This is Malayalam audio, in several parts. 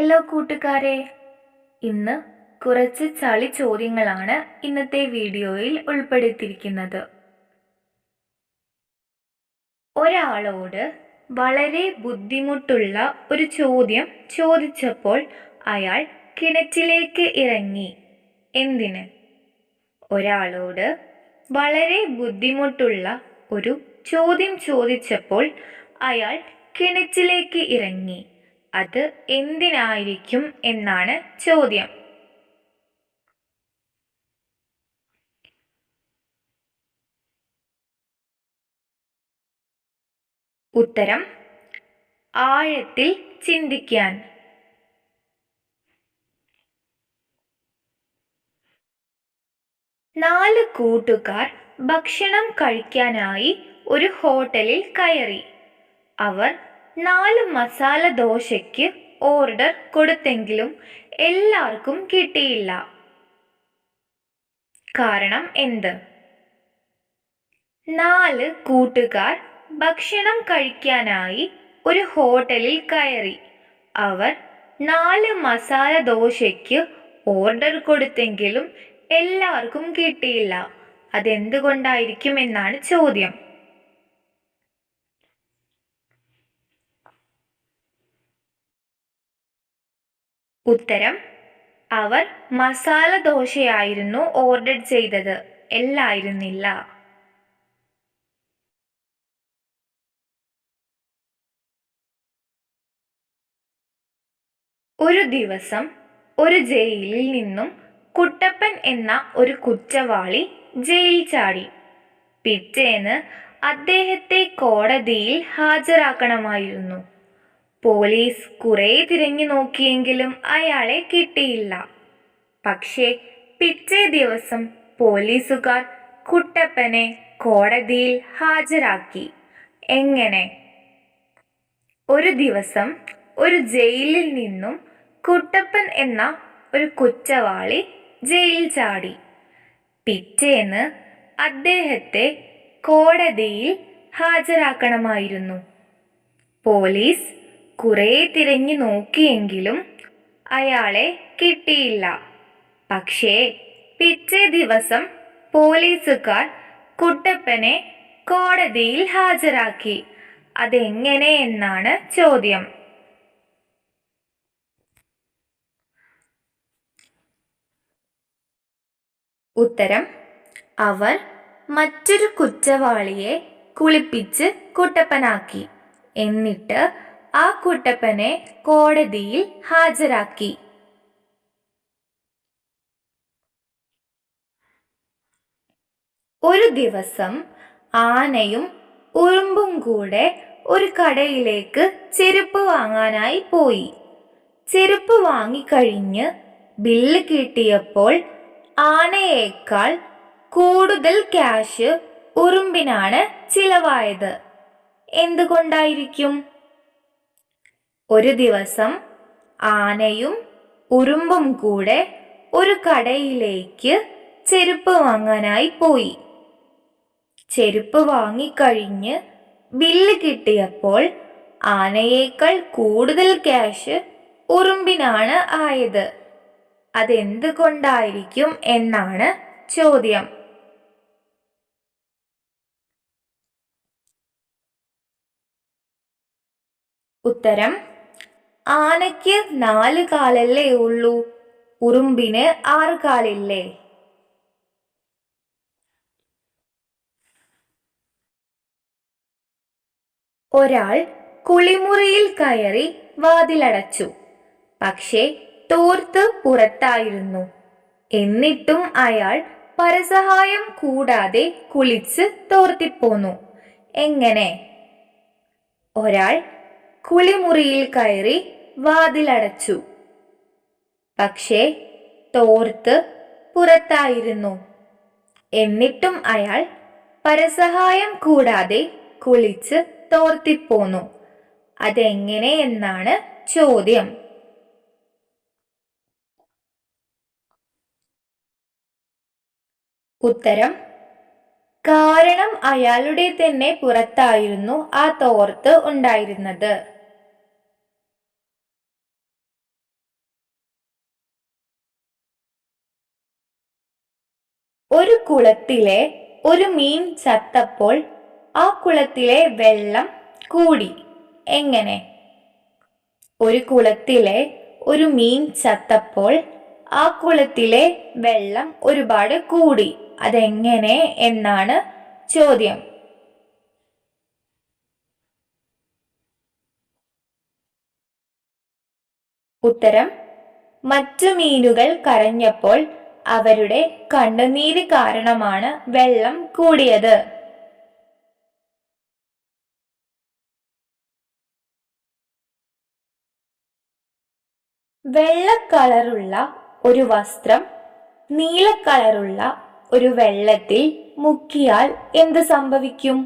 ഹലോ കൂട്ടുകാരെ. ഇന്ന് കുറച്ച് ചളി ചോദ്യങ്ങളാണ് ഇന്നത്തെ വീഡിയോയിൽ ഉൾപ്പെടുത്തിയിരിക്കുന്നത്. ഒരാളോട് വളരെ ബുദ്ധിമുട്ടുള്ള ഒരു ചോദ്യം ചോദിച്ചപ്പോൾ അയാൾ കിണറ്റിലേക്ക് ഇറങ്ങി. എന്തിന്? ഒരാളോട് വളരെ ബുദ്ധിമുട്ടുള്ള ഒരു ചോദ്യം ചോദിച്ചപ്പോൾ അയാൾ കിണറ്റിലേക്ക് ഇറങ്ങി. അത് എന്തിനായിരിക്കും എന്നാണ് ചോദ്യം. ഉത്തരം ആഴത്തിൽ ചിന്തിക്കാൻ. നാല് കൂട്ടുകാർ ഭക്ഷണം കഴിക്കാനായി ഒരു ഹോട്ടലിൽ കയറി. അവർ നാല് മസാല ദോശയ്ക്ക് ഓർഡർ കൊടുത്തെങ്കിലും എല്ലാവർക്കും കിട്ടിയില്ല. കാരണം എന്ത്? നാല് കൂട്ടുകാർ ഭക്ഷണം കഴിക്കാനായി ഒരു ഹോട്ടലിൽ കയറി. അവർ നാല് മസാല ദോശയ്ക്ക് ഓർഡർ കൊടുത്തെങ്കിലും എല്ലാവർക്കും കിട്ടിയില്ല. അതെന്തുകൊണ്ടായിരിക്കും എന്നാണ് ചോദ്യം. ഉത്തരം അവർ മസാല ദോശയായിരുന്നു ഓർഡർ ചെയ്തത്. എല്ലായിരുന്നില്ല. ഒരു ദിവസം ഒരു ജയിലിൽ നിന്നും കുട്ടപ്പൻ എന്ന ഒരു കുറ്റവാളി ജയിൽ ചാടി. പിറ്റേന്ന് അദ്ദേഹത്തെ കോടതിയിൽ ഹാജരാക്കണമായിരുന്നു. പോലീസ് കുറേ തിരഞ്ഞു നോക്കിയെങ്കിലും അയാളെ കിട്ടിയില്ല. പക്ഷേ പിറ്റേ ദിവസം പോലീസുകാർ കുട്ടപ്പനെ കോടതിയിൽ ഹാജരാക്കി. എങ്ങനെ? ഒരു ദിവസം ഒരു ജയിലിൽ നിന്നും കുട്ടപ്പൻ എന്ന ഒരു കുറ്റവാളി ജയിൽ ചാടി. പിറ്റേന്ന് അദ്ദേഹത്തെ കോടതിയിൽ ഹാജരാക്കണമായിരുന്നു. പോലീസ് കുറേ തിരഞ്ഞു നോക്കിയെങ്കിലും അയാളെ കിട്ടിയില്ല. പക്ഷേ പിറ്റേ ദിവസം പോലീസുകാർ കുട്ടപ്പനെ കോടതിയിൽ ഹാജരാക്കി. അതെങ്ങനെ എന്നാണ് ചോദ്യം. ഉത്തരം അവർ മറ്റൊരു കുറ്റവാളിയെ കുളിപ്പിച്ച് കുട്ടപ്പനാക്കി. എന്നിട്ട് ആ കുട്ടപ്പനെ കോടതിയിൽ ഹാജരാക്കി. ഒരു ദിവസം ആനയും ഉറുമ്പും കൂടെ ഒരു കടയിലേക്ക് ചെരുപ്പ് വാങ്ങാനായി പോയി. ചെരുപ്പ് വാങ്ങിക്കഴിഞ്ഞ് ബില്ല് കിട്ടിയപ്പോൾ ആനയേക്കാൾ കൂടുതൽ ക്യാഷ് ഉറുമ്പിനാണ് ചിലവായത്. എന്തുകൊണ്ടായിരിക്കും? ഒരു ദിവസം ആനയും ഉറുമ്പും കൂടെ ഒരു കടയിലേക്ക് ചെരുപ്പ് വാങ്ങാനായി പോയി. ചെരുപ്പ് വാങ്ങിക്കഴിഞ്ഞ് ബില്ല് കിട്ടിയപ്പോൾ ആനയേക്കാൾ കൂടുതൽ ക്യാഷ് ഉറുമ്പിനാണ് ആയത്. അതെന്തുകൊണ്ടായിരിക്കും എന്നാണ് ചോദ്യം. ഉത്തരം ആനയ്ക്ക് നാല് കാലല്ലേ ഉള്ളൂ ഉറുമ്പിന് ആറ് കാലില്ലേ? ഒരാൾ കുളിമുറിയിൽ കയറി വാതിലടച്ചു. പക്ഷേ തോർത്ത് പുറത്തായിരുന്നു. എന്നിട്ടും അയാൾ പരസഹായം കൂടാതെ കുളിച്ച് തോർത്തിപ്പോന്നു. എങ്ങനെ? ഒരാൾ കുളിമുറിയിൽ കയറി വാതിലടച്ചു. പക്ഷേ തോർത്ത് പുറത്തായിരുന്നു. എന്നിട്ടും അയാൾ പരസഹായം കൂടാതെ കുളിച്ച് തോർത്തിപ്പോന്നു. അതെങ്ങനെ എന്നാണ് ചോദ്യം. ഉത്തരം കാരണം അയാളുടെ തന്നെ പുറത്തായിരുന്നു ആ തോർത്ത് ഉണ്ടായിരുന്നത്. ഒരു കുളത്തിലെ ഒരു മീൻ ചത്തപ്പോൾ ആ കുളത്തിലെ വെള്ളം കൂടി. എങ്ങനെ? ഒരു കുളത്തിലെ ഒരു മീൻ ചത്തപ്പോൾ ആ കുളത്തിലെ വെള്ളം ഒരുപാട് കൂടി. അതെങ്ങനെ എന്നാണ് ചോദ്യം. ഉത്തരം. മറ്റു മീനുകൾ കരഞ്ഞപ്പോൾ അവരുടെ കണ്ണുനീര് കാരണമാണ് വെള്ളം കൂടിയത്. വെള്ള കളറുള്ള ഒരു വസ്ത്രം നീല കളറുള്ള ഒരു വെള്ളത്തിൽ മുക്കിയാൽ എന്ത് സംഭവിക്കും?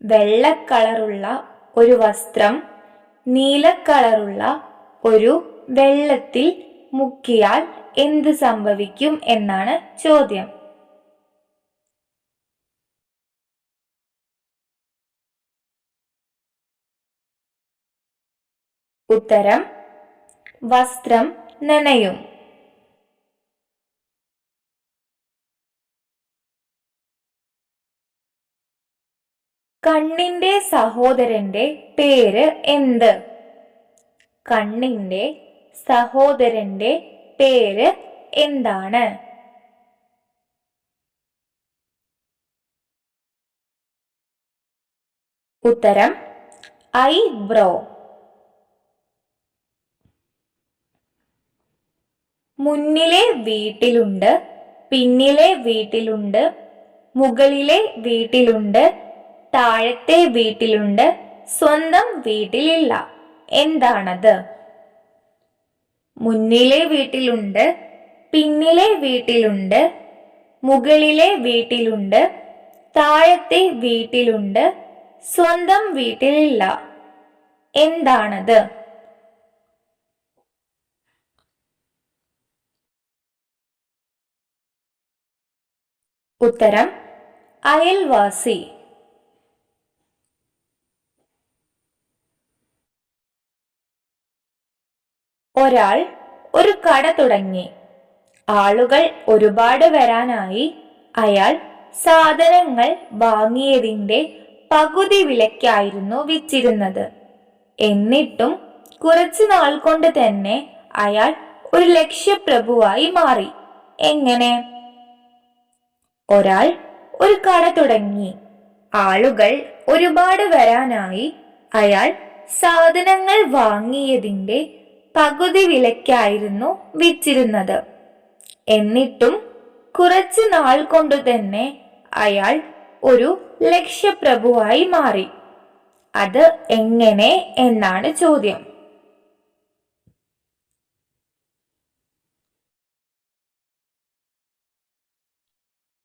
വെള്ള കളറുള്ള ഒരു വസ്ത്രം നീല കളറുള്ള ഒരു വെള്ളത്തിൽ മുക്കിയാൽ എന്ത് സംഭവിക്കും എന്നാണ് ചോദ്യം. ഉത്തരം വസ്ത്രം നനയും. കണ്ണിന്റെ സഹോദരന്റെ പേര് എന്ത്? കണ്ണിന്റെ സഹോദരന്റെ പേര് എന്താണ്? ഉത്തരം ഐബ്രോ മുന്നിലെ വീട്ടിലുണ്ട് പിന്നിലെ വീട്ടിലുണ്ട് മുകളിലെ വീട്ടിലുണ്ട് താഴത്തെ വീട്ടിലുണ്ട് സ്വന്തം വീട്ടിലില്ല. എന്താണത്? മുന്നിലെ വീട്ടിലുണ്ട് പിന്നിലെ വീട്ടിലുണ്ട് മുകളിലെ വീട്ടിലുണ്ട് താഴത്തെ വീട്ടിലുണ്ട് സ്വന്തം വീട്ടിലില്ല. എന്താണത്? ഉത്തരം അയൽവാസി. ഒരാൾ ഒരു കട തുടങ്ങി. ആളുകൾ ഒരുപാട് വരാനായി അയാൾ സാധനങ്ങൾ വാങ്ങിയതിന്റെ പകുതി വിലയ്ക്കായിരുന്നു വിച്ചിരുന്നത്. എന്നിട്ടും കുറച്ചു നാൾ കൊണ്ട് തന്നെ അയാൾ ഒരു ലക്ഷ്യപ്രഭുവായി മാറി. എങ്ങനെ? ഒരാൾ ഒരു കട തുടങ്ങി. ആളുകൾ ഒരുപാട് വരാനായി അയാൾ സാധനങ്ങൾ വാങ്ങിയതിന്റെ പകുതി വിലയ്ക്കായിരുന്നു വിറ്റിരുന്നത് എന്നിട്ടും കുറച്ചു നാൾ കൊണ്ടു തന്നെ അയാൾ ഒരു ലക്ഷ്യപ്രഭുവായി മാറി. അത് എങ്ങനെ എന്നാണ് ചോദ്യം.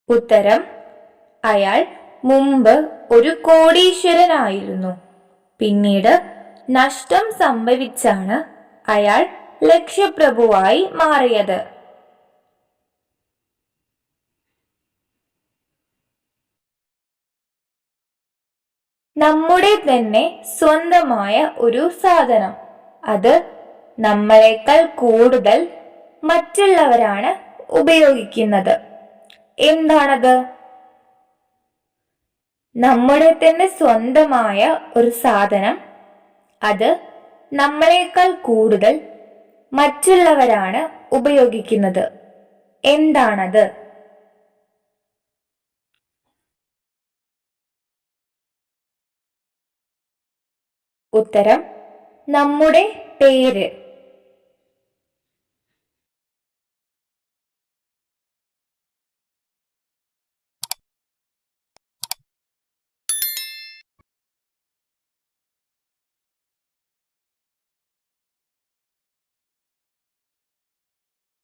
ഉത്തരം അയാൾ മുമ്പ് ഒരു കോടീശ്വരനായിരുന്നു. പിന്നീട് നഷ്ടം സംഭവിച്ചാണ് അയാൾ ലക്ഷ്യപ്രഭുവായി മാറിയത്. നമ്മുടെ തന്നെ സ്വന്തമായ ഒരു സാധനം. അത് നമ്മളെക്കാൾ കൂടുതൽ മറ്റുള്ളവരാണ് ഉപയോഗിക്കുന്നത്. എന്താണത്? നമ്മുടെ തന്നെ സ്വന്തമായ ഒരു സാധനം. അത് നമ്മളെക്കാൾ കൂടുതൽ മറ്റുള്ളവരാണ് ഉപയോഗിക്കുന്നത്. എന്താണത്? ഉത്തരം നമ്മുടെ പേര്.